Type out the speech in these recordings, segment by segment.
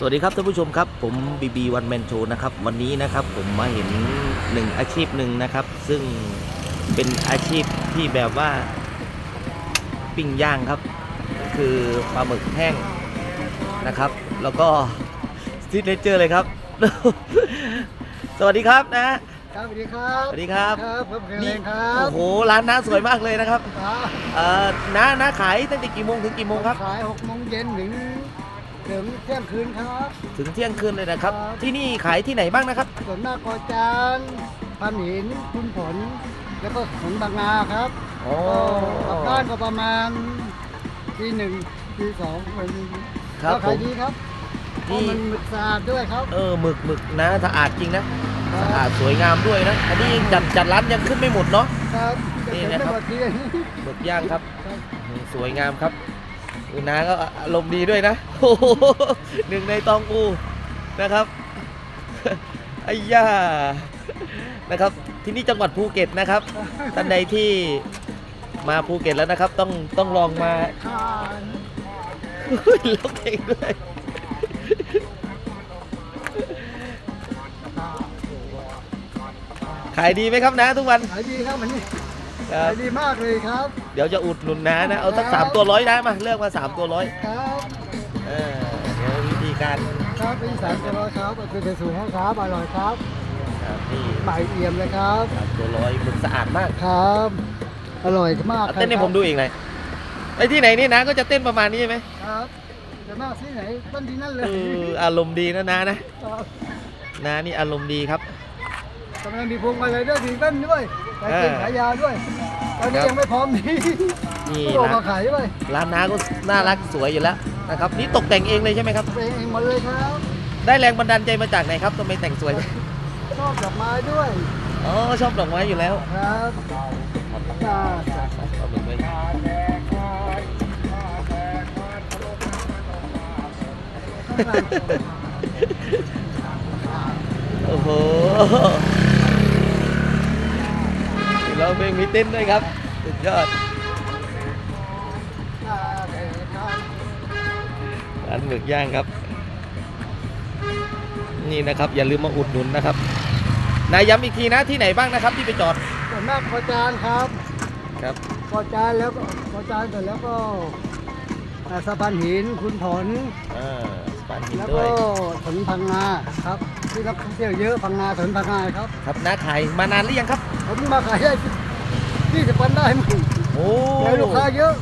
สวัสดีครับท่านผู้ชมครับผมบีบีวันแมนโชนะครับวันนี้นะครับผมมาเห็นหนึ่งอาชีพหนึ่งนะครับ ซึ่งเป็นอาชีพที่แบบว่าปิ้งย่างครับก็คือปลาหมึกแห้งนะครับ แล้วก็ซิกเนเจอร์เลยครับ สวัสดีครับนะครับสวัสดีครับสวัสดีครับครับผมเพลนี่งครับโอ้โหร้านน้าสวยมากเลยนะครับครับเอ่อน้าน้าขายตั้งแต่กี่โมงถึงกี่โมงครับขายหกโมงเย็นถึง ถึงเที่ยงคืนครับถึงเที่ยงคืนเลยนะครับครับ ที่นี่ขายที่ไหนบ้างนะครับ ส่วนมากกอจานพันหินคุณผล แล้วก็สวนบางนาครับอ๋อก็กลับบ้านก็ประมาณทีหนึ่งทีสองวันนี้ครับก็ผขายม ดีครับเพนี่ราะมันสะอาดด้วยครับ เออหมึกหมึกนะสะอาดจริงนะสะอาดสวยงามด้วยนะ อันนี้จัดจัดร้านยังขึ้นไม่หมดเนาะ ครับนี่แต่นะครับไม่หมดทีหมึกย่างครับครับอืมสวยงามครับ อุนาก็อารมณ์ดีด้วยนะโอ้โหหนึ่งในตองอูนะครับไอ้ย่านะครับ ที่นี่จังหวัดภูเก็ตนะครับท่านใดที่มาภูเก็ตแล้วนะครับ ต้องต้องลองมาทานอุ้ยร้องด้วยขายดีไหมครับนะทุกวัน ขายดีครับวันนี้ ครัขาบยดีมากเลยครับ เดี๋ยวจะอุดหนุนนะนะ เอาสักสามตัวร้อยได้มาเลือกมาสามตัวร้อยครับเออเดี๋ยววิธีการครับเป็นสามตัวร้อยครับเป็นสูงของครับอร่อยครับครับนี่ใหม่เอี่ยมเลยครับ สามตัวร้อยหมึกสะอาดมากครับ อร่อยมากเอาครับเต้นให้ผมดูอีกหน่อยไปที่ไหนนี่นะก็จะเต้นประมาณนี้ใช่ไหมครับจะมากที่ไหนต้นที่นั่นเลเอยออารมณ์ดีนะนะนะ ครับนานี่อารมณ์ดีครับ กำลังมีพวงมาลัยด้วยมีเต้นด้วยขายเก่งเออขายยาด้วย ตอนนี้ครับยังไม่พร้อมดีนี่ก็ออกนะมาขายด้วยร้านน้าก็น่ารักสวยอยู่แล้วนะครับนี่ตกแต่งเองเลยใช่ไหมครับเป็นเองหมดเลยครับ ได้แรงบันดาลใจมาจากไหนครับทำไมแต่งสวยชอบดอกไม้ด้วยอ๋อชอบดอกไม้อยู่แล้วครับจ้าเอาหมึกไว้โอ้โห เราเพลงมีเต้นด้วยครับ สุดยอดร้านหมึกย่างครับ นี่นะครับอย่าลืมมาอุดหนุนนะครับ นายย้ำอีกทีนะที่ไหนบ้างนะครับ ที่ไปจอดส่วนมากกอจานครับครับกอจานแล้วก็กอจานเสร็จแล้วก็อ่าสะพานหินคุณผลอ่าสปานหินแล้วด้วก็ยสวนพังงาครับ ที่นักท่องเที่ยวเยอะพังงาสวนพังงาครับครับน้าขายมานานหรือยังครับ ผมมาขายได้ยี่สิบวันได้มั้งโอ้เจอลูกค้าเยอะ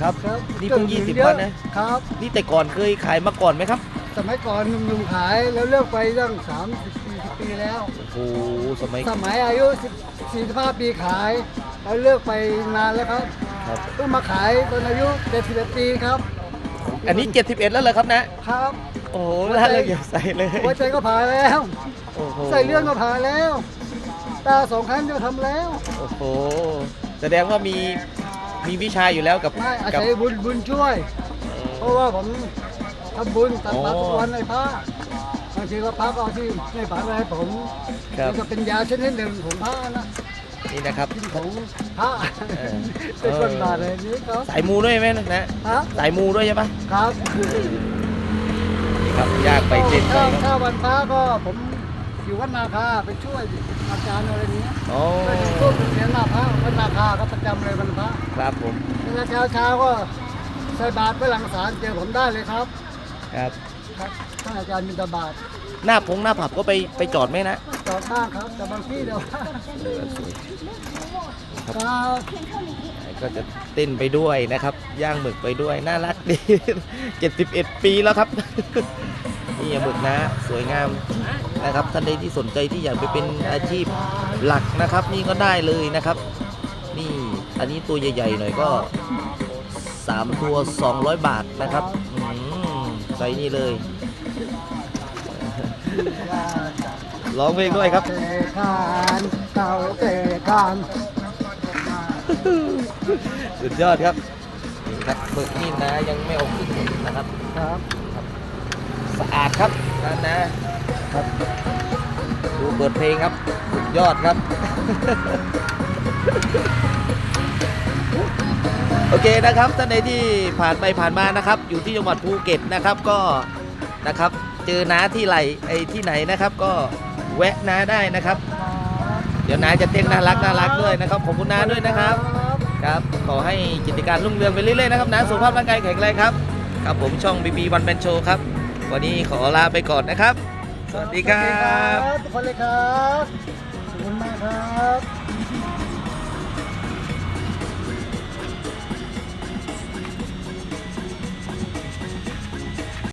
ครับนี่เพิ่งจ20เยอะวันนะครับ นี่แต่ก่อนเคยขายมาก่อนไหมครับ สมัยก่อนหนุ่มๆขายแล้วเลิกไปตั้งสามสิบปีปีแล้วโอ้โหสมัยสมัยอายุสิบสี่สิบห้าปีขายแล้วเลิกไปนานแล้วครับครับเพิ่งมาขายตอนอายุเจ็ดสิบเอ็ดปีครับ อันนี้71แล้วเหรอครับนะครับ โอ้โหน่าเลยอย่าใส่เลย หัวใจก็ผ่าแล้ว โอ้โหใส่เลื่อนก็ผ่าแล้ว ตาสองครั้งก็ทำแล้ว โอ้โห แสดงว่ามีมีวิชาอยู่แล้วกับไม่อากัศัยบุญบุญช่วย เพราะว่าผมทำบุญตักบาตรทุกวันในพระบางทีก็พระก็เอาที่ในฝาไว้ให้ผมครับนี่ก็เป็นยาชนิดหนึ่งของพระนะนี่นะครับของพระเออ เป็นคนบาทเลยนี่ครับสายมูด้วยไหมนะฮะสายมูด้วยใช่ปะครับนี่ ครับยากไปเต้นไปถ้าครับถ้าวันพระก็ผมอยู่วัดนาคาไปช่วยอาจารย์อะไรเนี้ยโอ้ก็จะช่วยเป็นเรียนหน้าพระวัดนาคาก็ประจำเลยวันพระครับผมเวลาเช้าเช้าๆก็ใส่บาตรไปหลังศาลเจอผมได้เลยครับครับ ครับท่านอาจารย์มินตบาตหน้าพงหน้าผับก็ไปไปจอดไหมนะจอดบ้างครับ แต่บางที่เดี๋ยวเออสวยครับ ก็จะเต้นไปด้วยนะครับ ย่างหมึกไปด้วย น่ารักดี 71 ปีแล้วครับ นี่หมึกนะ สวยงามนะครับ ท่านใดที่สนใจที่อยากไปเป็นอาชีพหลักนะครับ นี่ก็ได้เลยนะครับ นี่อันนี้ตัวใหญ่ๆหน่อยก็ 3 ตัว 200 บาทนะครับใส่นี่เลยร้องเพลงด้วยครับเตะคานเต่าเตะคาน สุดยอดครับนี่ครับหมึกนี่นะยังไม่ออกขึ้นนะครับ ครับ สะอาดครับนั่นนะครับ ดูเปิดเพลงครับ สุดยอดครับ โอเคนะครับท่านใดที่ผ่านไปผ่านมานะครับ อยู่ที่จังหวัดภูเก็ตนะครับก็นะครับ เจอน้าที่ไหลไอ้ที่ไหนนะครับ ก็แวะน้าได้นะครับเดี๋ยวน้าจะเต้นน่ารักน่ารักด้วยนะครับ ขอบคุณน้าด้วยนะครับ ครับ ขอให้กิจการรุ่งเรืองไปเรื่อยๆนะครับนะสุขภาพร่างกายแข็งแรงครับ ครับผมช่องบีบีวันแมนโชว์ครับ วันนี้ขอลาไปก่อนนะครับ สวัสดีครับ ทุกคนเลยครับขอบคุณมากครับ